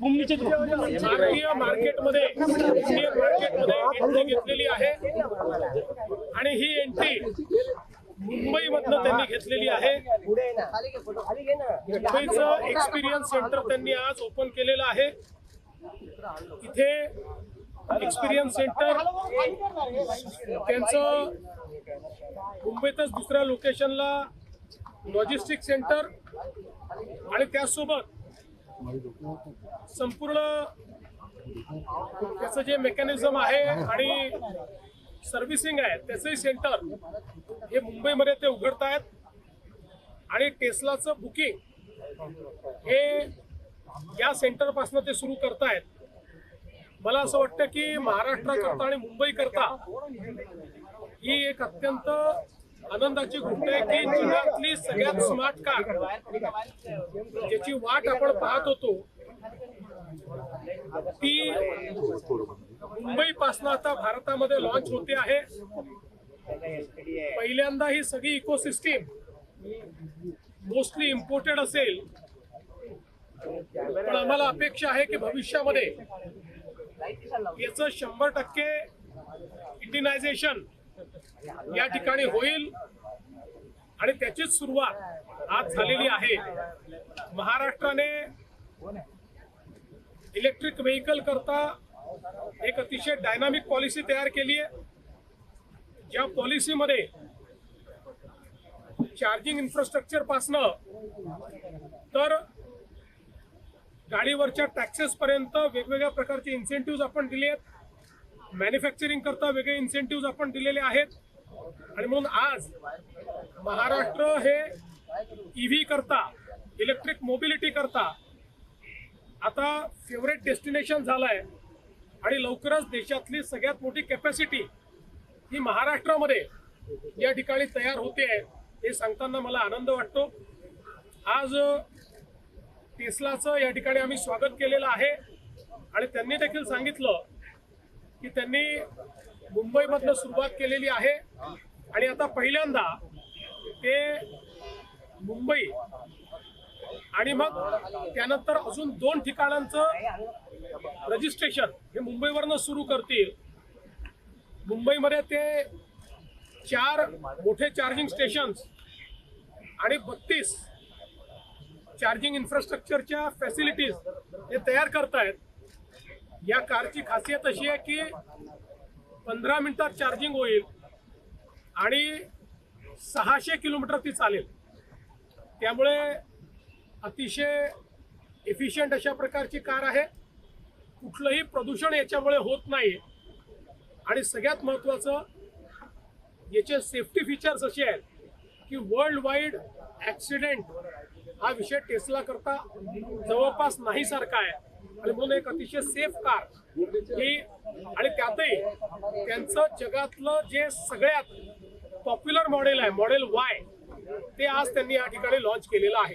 भारतीय मार्केटमध्ये इंडियन मार्केटमध्ये एंट्री घेतलेली आहे. आणि ही एंट्री मुंबईमधनं त्यांनी घेतलेली आहे. मुंबईचं एक्सपिरियन्स सेंटर त्यांनी आज ओपन केलेलं आहे. इथे एक्सपिरियन्स सेंटर त्यांचं मुंबईतच दुसऱ्या लोकेशनला लॉजिस्टिक सेंटर आणि त्यासोबत संपूर्ण त्याचं जे मेकॅनिझम आहे आणि सर्व्हिसिंग आहे त्याचंही सेंटर हे मुंबईमध्ये ते उघडत आहेत आणि टेस्लाचं बुकिंग हे या सेंटरपासून ते सुरू करतायत. मला असं वाटतं की महाराष्ट्राकरता आणि मुंबईकरता ही एक अत्यंत आनंदाची गोष्ट आहे की जगातली सगळ्यात स्मार्ट कार ज्याची वाट आपण पाहत होतो ती मुंबई पासून आता भारतामध्ये लॉन्च होते आहे. पहिल्यांदा ही सगळी इकोसिस्टीम मोस्टली इम्पोर्टेड असेल. पण आम्हाला अपेक्षा आहे की भविष्यामध्ये याचं शंभर टक्के इंडियनायझेशन या ठिकाणी होईल. आणि त्याचीच सुरुवात आज झालेली आहे. महाराष्ट्राने इलेक्ट्रिक व्हेकल करता एक अतिशय डायनामिक पॉलिसी तयार केली आहे. ज्या पॉलिसीमध्ये चार्जिंग इन्फ्रास्ट्रक्चर पासनं तर गाडीवरच्या टॅक्सेस पर्यंत वेगवेगळ्या प्रकारचे इन्सेंटिव्ह आपण दिले आहेत. मॅन्युफॅक्चरिंग करता वेगळे इन्सेंटिव्ह आपण दिलेले आहेत. आणि म्हणून आज महाराष्ट्र हे ईव्ही करता इलेक्ट्रिक मोबिलिटी करता आता फेवरेट डेस्टिनेशन झालं आहे आणि लवकरच देशातली सगळ्यात मोठी कॅपॅसिटी ही महाराष्ट्रामध्ये या ठिकाणी तयार होते आहे हे सांगताना मला आनंद वाटतो. आज टेस्लाचं या ठिकाणी आम्ही स्वागत केलेलं आहे. आणि त्यांनी देखील सांगितलं की त्यांनी मुंबईमधनं सुरुवात केलेली आहे. आणि आता पहिल्यांदा ते मुंबई आणि मग त्यानंतर अजून दोन ठिकाणांचं रजिस्ट्रेशन हे मुंबईवरनं सुरू करतील. मुंबईमध्ये ते चार मोठे चार्जिंग स्टेशन्स आणि बत्तीस चार्जिंग इन्फ्रास्ट्रक्चरच्या फॅसिलिटीज हे तयार करतायत. या कारची खासियत अशी आहे की पंधरा मिनिटात चार्जिंग होईल आणि सहाशे किलोमीटर ती चालेल. त्यामुळे अतिशय एफिशियंट अशा प्रकारची कार आहे. कुठलंही प्रदूषण याच्यामुळे होत नाही आणि सगळ्यात महत्त्वाचं याचे सेफ्टी फीचर्स असे आहेत की वर्ल्ड वाईड ॲक्सिडेंट हा विषय टेस्ला करता जवळपास नाही सारखा आहे. आणि म्हणून एक अतिशय सेफ कार ही आणि त्यातही त्यांचं जगातलं जे सगळ्यात पॉप्युलर मॉडेल आहे मॉडेल वाय ते आज त्यांनी या ठिकाणी लॉन्च केलेलं आहे.